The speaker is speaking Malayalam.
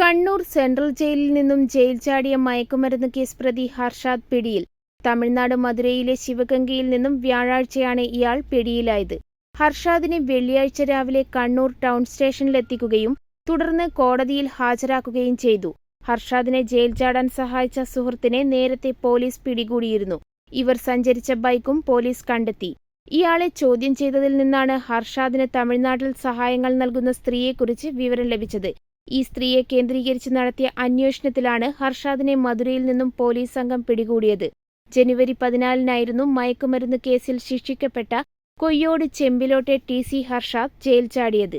കണ്ണൂർ സെൻട്രൽ ജയിലിൽ നിന്നും ജയിൽ ചാടിയ മയക്കുമരുന്ന് കേസ് പ്രതി ഹർഷാദ് പിടിയിൽ. തമിഴ്നാട് മധുരയിലെ ശിവഗംഗയിൽ നിന്നും വ്യാഴാഴ്ചയാണ് ഇയാൾ പിടിയിലായത്. ഹർഷാദിനെ വെള്ളിയാഴ്ച രാവിലെ കണ്ണൂർ ടൗൺ സ്റ്റേഷനിലെത്തിക്കുകയും തുടർന്ന് കോടതിയിൽ ഹാജരാക്കുകയും ചെയ്തു. ഹർഷാദിനെ ജയിൽ ചാടാൻ സഹായിച്ച സുഹൃത്തിനെ നേരത്തെ പോലീസ് പിടികൂടിയിരുന്നു. ഇവർ സഞ്ചരിച്ച ബൈക്കും പോലീസ് കണ്ടെത്തി. ഇയാളെ ചോദ്യം ചെയ്തതിൽ നിന്നാണ് ഹർഷാദിന് തമിഴ്നാട്ടിൽ സഹായങ്ങൾ നൽകുന്ന സ്ത്രീയെക്കുറിച്ച് വിവരം ലഭിച്ചത്. ഈ സ്ത്രീയെ കേന്ദ്രീകരിച്ച് നടത്തിയ അന്വേഷണത്തിലാണ് ഹർഷാദിനെ മധുരയിൽ നിന്നും പോലീസ് സംഘം പിടികൂടിയത്. ജനുവരി പതിനാലിനായിരുന്നു മയക്കുമരുന്ന് കേസിൽ ശിക്ഷിക്കപ്പെട്ട കൊയ്യോട് ചെമ്പിലോട്ടെ ടി സി ഹർഷാദ് ജയിൽ ചാടിയത്.